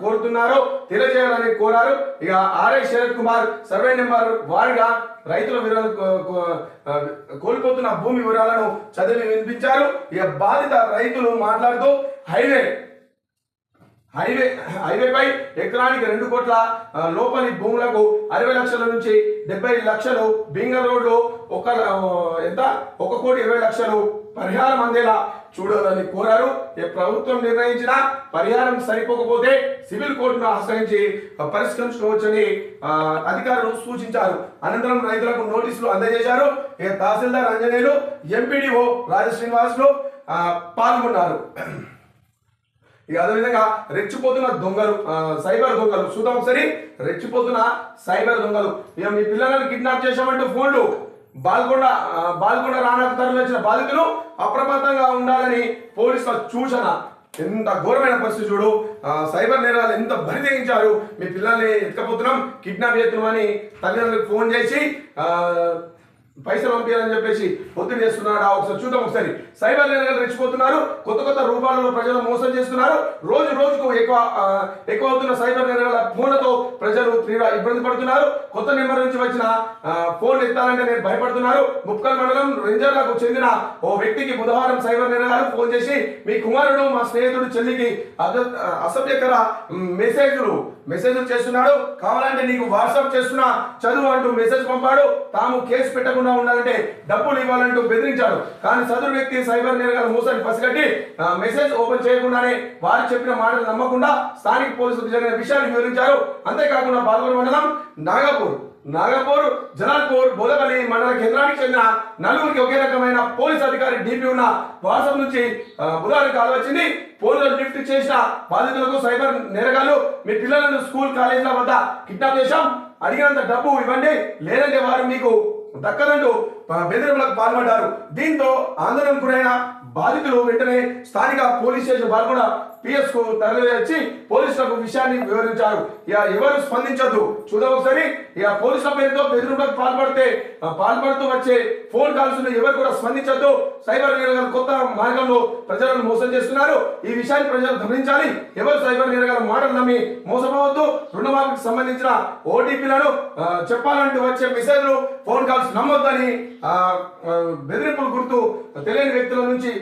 కోరుతున్నారో తెలియజేయాలని కోరారు. ఇక RI Sharath Kumar survey number వారిగా రైతుల వివరాలు కోల్పోతున్న భూమి వివరాలను చదివి వినిపించారు. ఇక బాధిత రైతులు మాట్లాడుతూ హైవే హైవే హైవేపై ఎకరానికి రెండు కోట్ల లోపలి భూములకు అరవై లక్షల నుంచి డెబ్బై లక్షలు బింగర్ రోడ్లు ఒక ఎంత? ఒక కోటి ఇరవై లక్షలు పరిహారం అందేలా చూడాలని కోరారు. ఏ ప్రభుత్వం నిర్ణయించిన పరిహారం సరిపోకపోతే సివిల్ కోర్టును ఆశ్రయించి పరిష్కరించుకోవచ్చని అధికారులు సూచించారు. అనంతరం రైతులకు నోటీసులు అందజేశారు. ఏ తహసీల్దార్ అంజనేయులు ఎంపీడీఓ రాజశ్రీనివాసులు పాల్గొన్నారు. ఇక అదేవిధంగా రెచ్చిపోతున్న దొంగలు సైబర్ దొంగలు. చూద్దాం ఒకసారి. రెచ్చిపోతున్న సైబర్ దొంగలు. ఇక మీ పిల్లలను కిడ్నాప్ చేశామంటూ ఫోన్లు. బాల్కొండ బాల్కొండ రానాకు తరలి వచ్చిన బాధితులు అప్రమత్తంగా ఉండాలని పోలీసుల సూచన. ఎంత ఘోరమైన పరిస్థితి చూడు. సైబర్ నేరాలు ఎంత బరిదేగించారు మీ పిల్లల్ని ఎత్తుకపోతున్నాం కిడ్నాప్ చేస్తున్నామని తల్లిదండ్రులకు ఫోన్ చేసి పైసలు పంపించాలని చెప్పేసి ఒత్తిడి చేస్తున్నాడా? ఒకసారి చూద్దాం ఒకసారి. సైబర్ నేరగాలు రెచ్చిపోతున్నారు. కొత్త కొత్త రూపాలలో ప్రజలు మోసం చేస్తున్నారు. రోజు రోజుకు ఎక్కువ ఎక్కువ అవుతున్న సైబర్ నేరగాల ఫోన్లతో ప్రజలు తీవ్ర ఇబ్బంది పడుతున్నారు. కొత్త నెంబర్ నుంచి వచ్చిన ఫోన్ ఎత్తాలంటే నేను భయపడుతున్నారు. ముప్పల్ మండలం రెంజర్లకు చెందిన ఓ వ్యక్తికి బుధవారం సైబర్ నేరగాలు ఫోన్ చేసి మీ కుమారుడు మా స్నేహితుడు చెల్లికి అసభ్యకర మెసేజ్లు మెసేజ్లు చేస్తున్నాడు. కావాలంటే నీకు వాట్సాప్ చేస్తున్నా. చదువు అంటూ మెసేజ్ పంపాడు. తాము కేసు పెట్టకుండా ఉండాలంటే డబ్బులు ఇవ్వాలంటూ బెదిరించాడు. కానీ చదువు వ్యక్తి సైబర్ నేరగాల మోసాన్ని పసిగట్టి మెసేజ్ ఓపెన్ చేయకుండానే వారు చెప్పిన మాటలు నమ్మకుండా స్థానిక పోలీసులకు జరిగిన విషయాన్ని వివరించారు. అంతేకాకుండా పాల్గొన మండలం నాగపూర్ నాగపూర్ జనాల్పూర్ బోదపల్లి మండల కేంద్రానికి చెందిన నలుగురికి ఒకే రకమైన పోలీస్ అధికారి డీపీ ఉన్న వాట్సాప్ నుంచి బుధవారం కాల్ వచ్చింది. ఫోన్లో లిఫ్ట్ చేసిన బాధితులకు సైబర్ నేరగాలు మీ పిల్లలను స్కూల్ కాలేజీల వద్ద కిడ్నాప్ చేశాం. అడిగినంత డబ్బు ఇవ్వండి. లేదంటే వారు మీకు దక్కదంటూ బెదిరింపులకు పాల్పడ్డారు. దీంతో ఆందోళనకు గురైన బాధితులు వెంటనే స్థానిక పోలీస్ స్టేషన్ పాల్గొన పిఎస్కు వచ్చి పోలీసులకు విషయాన్ని వివరించారు. ఇక ఎవరు స్పందించదు చూద్దాం ఒకసారి. ఇక పోలీసుల పేరుతో బెదిరింపులకు పాల్పడితే పాల్పడుతూ వచ్చే ఫోన్ కాల్స్ను ఎవరు కూడా స్పందించద్దు. సైబర్ నేరగాలు కొత్త మార్గంలో ప్రజలను మోసం చేస్తున్నారు. ఈ విషయాన్ని ప్రజలు గమనించాలి. ఎవరు సైబర్ నేరగాల మాటలు నమ్మి మోసపోవద్దు. రుణమాఫీకి సంబంధించిన ఓటీపీలను చెప్పాలంటూ వచ్చే మెసేజ్లు ఫోన్ కాల్స్ నమ్మొద్దని బెదిరింపులు గుర్తు తెలియని వ్యక్తుల నుంచి